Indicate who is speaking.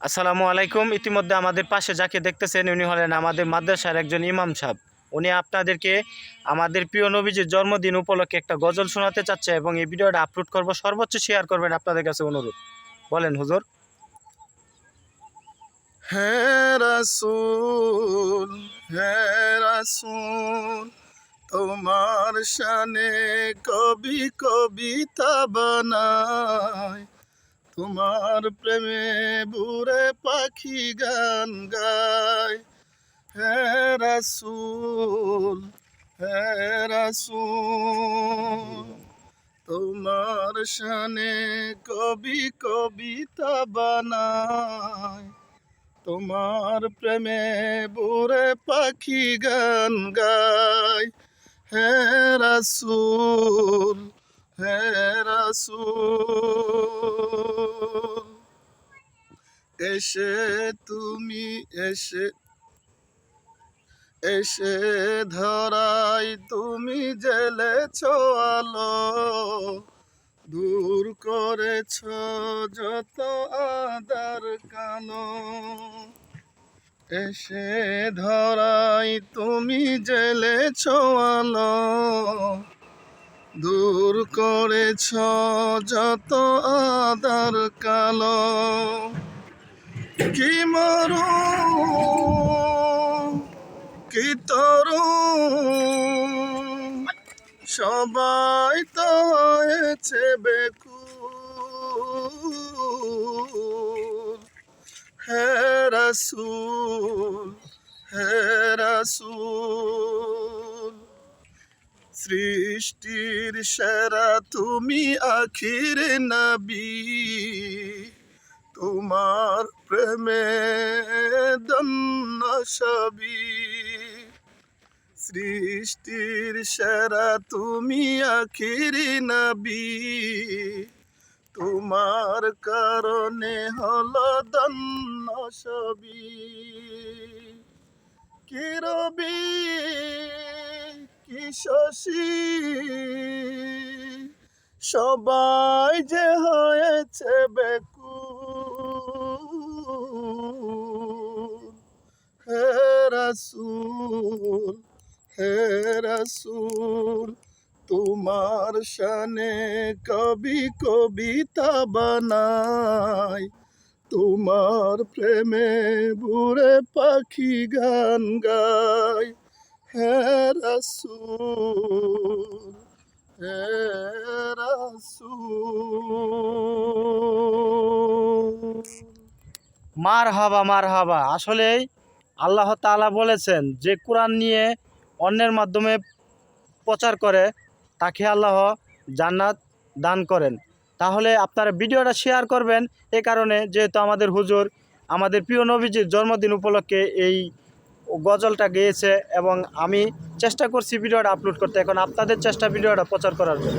Speaker 1: আসসালামু আলাইকুম। ইতিমধ্যে আমাদের পাশে যাকে দেখতেছেন, উনি হলেন আমাদের মাদ্রাসার একজন ইমাম সাহেব। উনি আপনাদেরকে আমাদের প্রিয় নবীজির জন্মদিন উপলক্ষে একটা গজল শোনাতে চাচ্ছে এবং এই ভিডিওটা আপলোড করব। সর্বোচ্চ শেয়ার করবেন আপনাদের কাছে অনুরোধ। বলেন, হুজুর।
Speaker 2: হ্যাঁ রাসূল হ্যাঁ রাসূল, তোমার শানে কবি কবিতা বানায় তোমার প্রেমে বুড়ে পাখি গান গায়। হ্যাঁ রাসূল হ্যাঁ রাসূল, তোমার শানে কবি কবিতা বানায়। তোমার প্রেমে বুড়ে পাখি গান গায়। হে রাসূল হে রাসূল এসে তুমি এসে এসে ধরাই তুমি জেলেছ আলো দূর করেছ যত আদার কালো। এসে ধরাই তুমি জেলেছ আলো দূর করেছ যত আদার কালো। কি মরু? কি তরু? সবাই তো হয়েছে বেকুল হে রাসূল হে রাসূল, সৃষ্টির সেরা তুমি আখির নবী। তোমার প্রেমে দন্ন সবই। সৃষ্টির সেরা তুমি আখিরি নবী। তোমার কারণে হল দন্ন সবই। কি শশী? সবাই যে হয়েছে বেকুল রাসূল, হে রাসূল, তোমার শানে কবি কবিতা বানাই। তোমার প্রেমে বুড়ে পাখি গান গায় হে রাসূল হে রাসূল।
Speaker 1: মার হাবা মার হাবা আসলেই আল্লাহ তাআলা বলেছেন, যে কোরআন নিয়ে অন্যের মাধ্যমে প্রচার করে, তাকে আল্লাহ জান্নাত দান করেন। তাহলে আপনারা ভিডিওটা শেয়ার করবেন, এ কারণে যেহেতু আমাদের হুজুর, আমাদের প্রিয় নবীজির জন্মদিন উপলক্ষে এই গজলটা গেয়েছে এবং আমি চেষ্টা করছি ভিডিওটা আপলোড করতে। এখন আপনাদের চেষ্টা ভিডিওটা প্রচার করার জন্য।